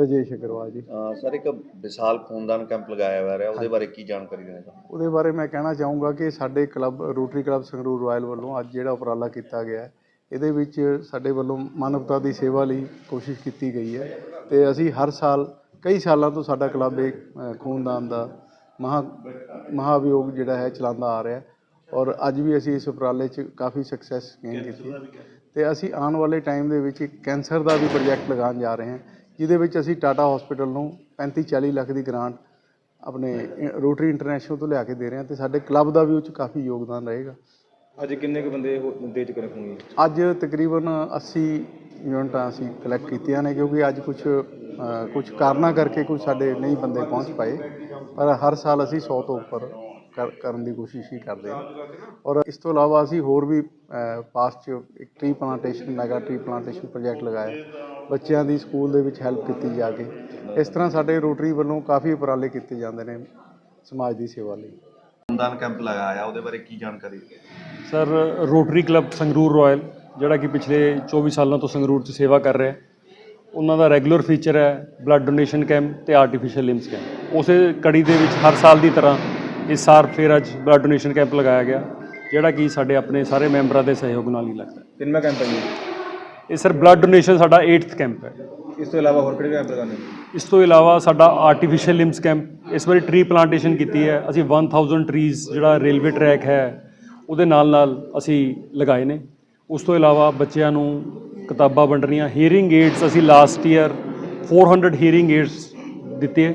ਰਜੇਸ਼ ਅਗਰਵਾਲ ਜੀ। ਸਰ ਇੱਕ ਵਿਸ਼ਾਲ ਖੂਨਦਾਨ ਕੈਂਪ ਲਗਾਇਆ ਹੋਇਆ ਹੈ ਉਹਦੇ ਬਾਰੇ ਕੀ ਜਾਣਕਾਰੀ ਦੇਣਾ ਚਾਹੁੰਦੇ ਉਹਦੇ ਬਾਰੇ ਮੈਂ ਕਹਿਣਾ ਚਾਹੂੰਗਾ ਕਿ ਸਾਡੇ club Rotary club Sangrur Royal ਵੱਲੋਂ ਅੱਜ ਜਿਹੜਾ ਉਪਰਾਲਾ ਕੀਤਾ ਗਿਆ ਹੈ ਇਹਦੇ ਵਿੱਚ ਸਾਡੇ ਵੱਲੋਂ ਮਾਨਵਤਾ ਦੀ ਸੇਵਾ ਲਈ ਕੋਸ਼ਿਸ਼ ਕੀਤੀ ਗਈ ਹੈ ਤੇ ਅਸੀਂ ਹਰ ਸਾਲ ਕਈ ਸਾਲਾਂ ਤੋਂ ਸਾਡਾ ਕਲੱਬ ਇਹ ਖੂਨਦਾਨ ਦਾ ਮਹਾ ਮਹਾਅਭਿਯੋਗ ਜਿਹੜਾ ਹੈ ਚਲਾਉਂਦਾ ਆ ਰਿਹਾ ਔਰ ਅੱਜ ਵੀ ਅਸੀਂ ਇਸ ਉਪਰਾਲੇ 'ਚ ਕਾਫੀ ਸਕਸੈਸ ਗੇਨ ਕੀਤੀ ਤੇ ਅਸੀਂ ਆਉਣ ਵਾਲੇ ਟਾਈਮ ਦੇ ਵਿੱਚ ਇੱਕ ਕੈਂਸਰ ਦਾ ਵੀ ਪ੍ਰੋਜੈਕਟ ਲਗਾਉਣ ਜਾ ਰਹੇ ਹਾਂ ਜਿਹਦੇ ਵਿੱਚ ਅਸੀਂ ਟਾਟਾ ਹਸਪੀਟਲ ਨੂੰ 35 40 ਲੱਖ ਦੀ ਗ੍ਰਾਂਟ ਆਪਣੇ ਰੋਟਰੀ ਇੰਟਰਨੈਸ਼ਨਲ ਤੋਂ ਲਿਆ ਕੇ ਦੇ ਰਹੇ ਹਾਂ ਤੇ ਸਾਡੇ ਕਲੱਬ ਦਾ ਵੀ ਉਹ 'ਚ ਕਾਫੀ ਯੋਗਦਾਨ ਰਹੇਗਾ। ਅੱਜ ਕਿੰਨੇ ਕੁ ਬੰਦੇ ਹੋ- ਦੇ ਚੁੱਕੇ ਨੇ ਖੂਨ ਅੱਜ ਤਕਰੀਬਨ 80 ਯੂਨਿਟਾਂ ਅਸੀਂ ਕਲੈਕਟ ਕੀਤੀਆਂ ਨੇ ਕਿਉਂਕਿ ਅੱਜ ਕੁਝ ਕੁਝ ਕਾਰਨਾਂ ਕਰਕੇ ਕੁਝ ਸਾਡੇ ਨਹੀਂ ਬੰਦੇ ਪਹੁੰਚ ਪਾਏ। ਪਰ ਹਰ ਸਾਲ ਅਸੀਂ 100 ਤੋਂ ਉੱਪਰ ਕਰ- ਕਰਨ ਦੀ ਕੋਸ਼ਿਸ਼ ਹੀ ਕਰਦੇ ਹਾਂ। ਔਰ ਇਸ ਤੋਂ ਇਲਾਵਾ ਅਸੀਂ ਹੋਰ ਵੀ ਪਾਸਟ 'ਚ ਇੱਕ tree plantation mega tree plantation project ਲਗਾਇਆ। ਬੱਚਿਆਂ ਦੀ ਸਕੂਲ ਦੇ ਵਿੱਚ ਹੈਲਪ ਕੀਤੀ ਜਾ ਕੇ। ਇਸ ਤਰ੍ਹਾਂ ਸਾਡੇ ਰੋਟਰੀ ਵੱਲੋਂ ਕਾਫੀ ਉਪਰਾਲੇ ਕੀਤੇ ਜਾਂਦੇ ਨੇ ਸਮਾਜ ਦੀ ਸੇਵਾ ਲਈ। ਖੂਨਦਾਨ ਕੈਂਪ ਲਗਾਇਆ ਉਹਦੇ ਬਾਰੇ ਕੀ ਜਾਣਕਾਰੀ? Sir Rotary club Sangrur Royal ਜਿਹੜਾ ਕਿ ਪਿਛਲੇ 24 ਸਾਲਾਂ ਤੋਂ ਸੰਗਰੂਰ 'ਚ ਸੇਵਾ ਕਰ ਰਿਹਾ। ਹੈ ਉਹਨਾਂ ਦਾ ਰੈਗੂਲਰ ਫੀਚਰ ਹੈ ਬਲੱਡ ਡੋਨੇਸ਼ਨ ਕੈਂਪ ਤੇ ਆਰਟੀਫੀਸ਼ੀਅਲ ਲਿੰਬਸ ਕੈਂਪ ਉਸੇ ਕੜੀ ਦੇ ਵਿੱਚ ਹਰ ਸਾਲ ਦੀ ਤਰ੍ਹਾਂ ਇਸ ਸਾਲ ਫਿਰ ਅੱਜ ਬਲੱਡ ਡੋਨੇਸ਼ਨ ਕੈਂਪ ਲਗਾਇਆ ਗਿਆ ਜਿਹੜਾ ਕਿ ਸਾਡੇ ਆਪਣੇ ਸਾਰੇ ਮੈਂਬਰਾਂ ਦੇ ਸਹਿਯੋਗ ਨਾਲ ਹੀ ਲੱਗਦਾ ਹੈ। ਕਿੰਨਾ ਕੈਂਪ ਹੈ ਜੀ? ਇਹ ਸਰ ਬਲੱਡ ਡੋਨੇਸ਼ਨ ਸਾਡਾ 8th ਕੈਂਪ ਹੈ। ਇਸ ਤੋਂ ਇਲਾਵਾ ਹੋਰ ਕਿਹੜੇ ਕੈਂਪ ਲਗਾਉਂਦੇ ਇਸ ਤੋਂ ਇਲਾਵਾ ਸਾਡਾ ਆਰਟੀਫੀਸ਼ੀਅਲ ਲਿੰਬਸ ਕੈਂਪ ਇਸ ਵਾਰੀ ਟਰੀ ਪਲਾਂਟੇਸ਼ਨ ਕੀਤੀ ਹੈ। ਅਸੀਂ 1000 ਟਰੀਜ਼ ਜਿਹੜਾ ਰੇਲਵੇ ਟਰੈਕ ਹੈ ਉਹਦੇ ਨਾਲ ਨਾਲ ਅਸੀਂ ਲਗਾਏ ਨੇ। ਉਸ ਤੋਂ ਇਲਾਵਾ ਬੱਚਿਆਂ ਨੂੰ ਕਿਤਾਬਾਂ ਵੰਡਣੀਆਂ ਹੀਅਰਿੰਗ ਏਡਸ ਅਸੀਂ ਲਾਸਟ ਈਅਰ 400 ਹੀਅਰਿੰਗ ਏਡਸ ਦਿੱਤੇ ਹੈ।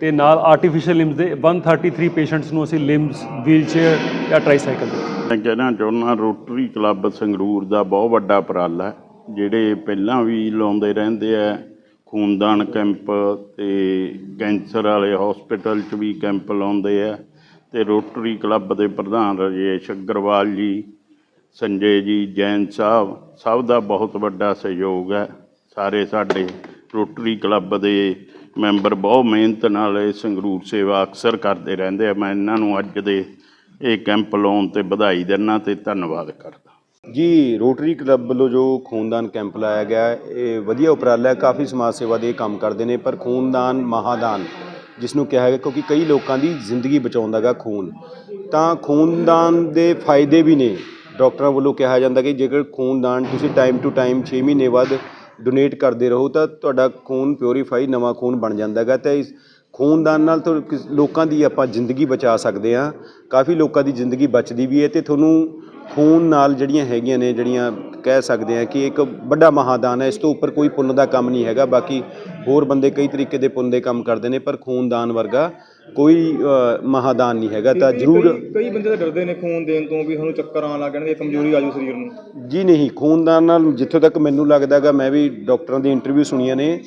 ਤੇ ਨਾਲ ਆਰਟੀਫੀਸ਼ੀਅਲ ਲਿੰਬਸ ਦੇ 133 ਪੇਸ਼ੈਂਟਸ ਨੂੰ ਅਸੀਂ ਲਿੰਬਸ ਵੀਲਚੇਅਰ ਜਾਂ ਟ੍ਰਾਈਸਾਈਕਲ ਦਿੱਤੇ। ਮੈਂ ਕਹਿਣਾ ਚਾਹੁੰਦਾ ਰੋਟਰੀ ਕਲੱਬ ਸੰਗਰੂਰ ਦਾ ਬਹੁਤ ਵੱਡਾ ਉਪਰਾਲਾ ਹੈ, ਜਿਹੜੇ ਪਹਿਲਾਂ ਵੀ ਲਾਉਂਦੇ ਰਹਿੰਦੇ ਆ, ਖੂਨਦਾਨ ਕੈਂਪ ਤੇ ਕੈਂਸਰ ਵਾਲੇ ਹਸਪੀਟਲ 'ਚ ਵੀ ਕੈਂਪ ਲਾਉਂਦੇ ਆ, ਤੇ ਰੋਟਰੀ ਕਲੱਬ ਦੇ ਪ੍ਰਧਾਨ ਰਜੇਸ਼ ਅਗਰਵਾਲ ਜੀ, ਸੰਜੇ ਜੀ, ਜੈਨ ਸਾਹਿਬ, ਸਭ ਦਾ ਬਹੁਤ ਵੱਡਾ ਸਹਿਯੋਗ ਹੈ, ਸਾਰੇ ਸਾਡੇ ਰੋਟਰੀ ਕਲੱਬ ਦੇ ਮੈਂਬਰ ਬਹੁਤ ਮਿਹਨਤ ਨਾਲ ਇਹ ਸੰਗਰੂਰ ਸੇਵਾ ਅਕਸਰ ਕਰਦੇ ਰਹਿੰਦੇ ਆ। ਮੈਂ ਇਹਨਾਂ ਨੂੰ ਅੱਜ ਦੇ ਇਹ ਕੈਂਪ ਲਾਉਣ ਤੇ ਵਧਾਈ ਦਿੰਦਾ ਤੇ ਧੰਨਵਾਦ ਕਰਦਾ। ਜੀ, ਰੋਟਰੀ ਕਲੱਬ ਵੱਲੋਂ ਜੋ ਖੂਨਦਾਨ ਕੈਂਪ ਲਾਇਆ ਗਿਆ, ਇਹ ਵਧੀਆ ਉਪਰਾਲਾ ਹੈ। ਕਾਫੀ ਸਮਾਜ ਸੇਵਾ ਦੇ ਕੰਮ ਕਰਦੇ ਨੇ, ਪਰ ਖੂਨਦਾਨ ਮਹਾਦਾਨ, ਜਿਸ ਨੂੰ ਕਿਹਾ ਗਿਆ, ਕਿਉਂਕਿ ਕਈ ਲੋਕਾਂ ਦੀ ਜ਼ਿੰਦਗੀ ਬਚਾਉਂਦਾ ਗਾ ਖੂਨ। ਤਾਂ ਖੂਨਦਾਨ ਦੇ ਫਾਇਦੇ ਵੀ ਨੇ। ਡਾਕਟਰਾਂ ਵੱਲੋਂ ਕਿਹਾ ਜਾਂਦਾ ਕਿ ਜੇਕਰ ਖੂਨਦਾਨ ਤੁਸੀਂ ਟਾਈਮ ਟੂ ਟਾਈਮ 6 ਮਹੀਨੇ ਬਾਅਦ ਡੋਨੇਟ ਕਰਦੇ ਰਹੋ ਤਾਂ ਤੁਹਾਡਾ ਖੂਨ ਪਿਓਰੀਫਾਈ ਨਵਾਂ ਖੂਨ ਬਣ ਜਾਂਦਾ ਗਾ ਤਾਂ ਇਸ ਖੂਨਦਾਨ ਨਾਲ ਤਾਂ ਲੋਕਾਂ ਦੀ ਆਪਾਂ ਜ਼ਿੰਦਗੀ ਬਚਾ ਸਕਦੇ ਹਾਂ। ਕਾਫੀ ਲੋਕਾਂ ਦੀ ਜ਼ਿੰਦਗੀ ਬਚਦੀ ਵੀ ਹੈ ਤੇ ਤੁਹਾਨੂੰ ਖੂਨ ਨਾਲ ਜਿਹੜੀਆਂ ਹੈਗੀਆਂ ਨੇ, ਜਿਹੜੀਆਂ ਕਹਿ ਸਕਦੇ ਆ ਕਿ ਇੱਕ ਵੱਡਾ ਮਹਾਦਾਨ ਹੈ, ਇਸ ਤੋਂ ਉੱਪਰ ਕੋਈ ਪੁੰਨ ਦਾ ਕੰਮ ਨਹੀਂ ਹੈਗਾ, ਬਾਕੀ ਹੋਰ ਬੰਦੇ ਕਈ ਤਰੀਕੇ ਦੇ ਪੁੰਨ ਦੇ ਕੰਮ ਕਰਦੇ ਨੇ, ਪਰ ਖੂਨਦਾਨ ਵਰਗਾ ਕੋਈ ਮਹਾਦਾਨ ਨਹੀਂ ਹੈਗਾ ਤਾਂ ਜ਼ਰੂਰ ਕਈ ਬੰਦੇ ਤਾਂ ਡਰਦੇ ਨੇ ਖੂਨ ਦੇਣ ਤੋਂ ਵੀ ਸਾਨੂੰ ਚੱਕਰ ਆਉਣ ਲੱਗ ਜਾਣਗੇ ਕਮਜ਼ੋਰੀ ਆ ਜੂ ਸਰੀਰ ਨੂੰ। ਜੀ ਨਹੀਂ ਖੂਨਦਾਨ ਨਾਲ ਜਿੱਥੋਂ ਤੱਕ ਮੈਨੂੰ ਲੱਗਦਾਗਾ ਮੈਂ ਵੀ ਡਾਕਟਰਾਂ ਦੀ ਇੰਟਰਵਿਊ ਸੁਣੀਆਂ ਨੇ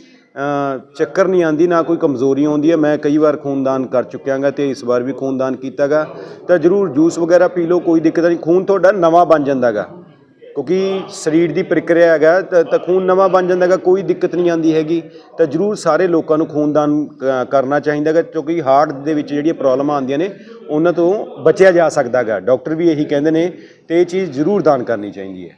ਚੱਕਰ ਨਹੀਂ ਆਂਦੀ ਨਾ ਕੋਈ ਕਮਜ਼ੋਰੀ ਆਉਂਦੀ ਹੈ ਮੈਂ ਕਈ ਵਾਰ ਖੂਨਦਾਨ ਕਰ ਚੁੱਕਿਆਗਾ ਤੇ ਇਸ ਵਾਰ ਵੀ ਖੂਨਦਾਨ ਕੀਤਾਗਾ ਤਾਂ ਜ਼ਰੂਰ ਜੂਸ ਵਗੈਰਾ ਪੀ ਲਓ ਕੋਈ ਦਿੱਕਤ ਨਹੀਂ ਖੂਨ ਤੁਹਾਡਾ ਨਵਾਂ ਬਣ ਜਾਂਦਾਗਾ ਕਿਉਂਕਿ ਸਰੀਰ ਦੀ ਪ੍ਰਕਿਰਿਆ ਹੈਗਾ, ਤਾਂ ਖੂਨ ਨਵਾਂ ਬਣ ਜਾਂਦਾ ਜਾਂਦਾਗਾ ਕੋਈ ਦਿੱਕਤ ਨਹੀਂ ਆਉਂਦੀ ਹੈਗੀ। ਤਾਂ ਜ਼ਰੂਰ ਸਾਰੇ ਲੋਕਾਂ ਨੂੰ ਖੂਨਦਾਨ ਕ- ਕਰਨਾ ਚਾਹੀਦਾਗਾ ਕਿਉਂਕਿ ਹਾਰਟ ਦੇ ਵਿੱਚ ਜਿਹੜੀਆਂ ਪ੍ਰੋਬਲਮਾਂ ਆਉਂਦੀਆਂ ਨੇ, ਉਹਨਾਂ ਤੋਂ ਬਚਿਆ ਜਾ ਸਕਦਾ ਸਕਦਾਗਾ ਡਾਕਟਰ ਵੀ ਇਹੀ ਕਹਿੰਦੇ ਨੇ ਤੇ ਇਹ ਚੀਜ਼ ਜ਼ਰੂਰ ਦਾਨ ਕਰਨੀ ਚਾਹੀਦੀ ਹੈ।